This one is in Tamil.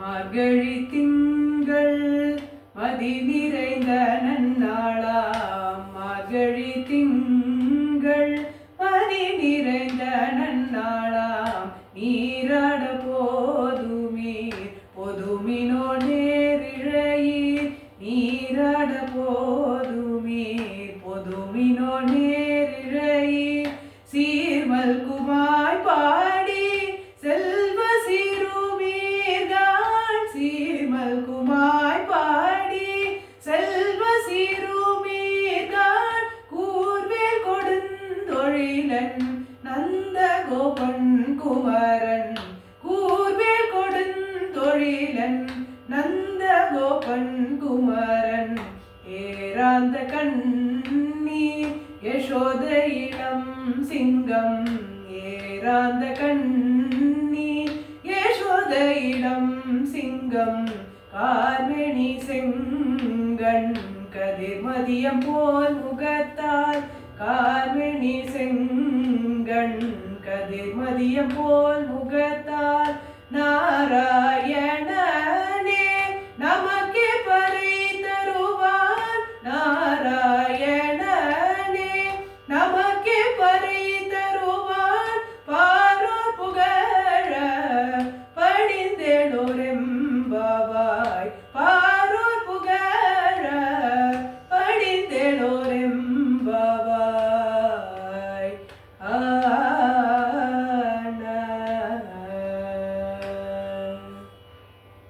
மார்கழி திங்கள் மதி நிறைந்த நன்னாளாம் மார்கழி திங்கள் மதி நிறைந்த நன்னாளாம் நீராட போதுமே பொதுமினோ நேரிழையீர். நீராட போதுமே பொதுமினோ நேரிழையீர். கொடுந்தொழிலன் நந்த கோபன் குமரன். கூர்வேல் கொடுந்தொழிலன் நந்த கோபன் குமரன். ஏராந்த கண்ணி யசோத இளம் சிங்கம். ஏராந்த கண்ணி யசோத இளம் சிங்கம். கார்மெணி செங்கண் கதிர்மதியம் போல் முகத்தால் கார்மணி செங்கண் கதிர்மதியம் போல் முகத்தால்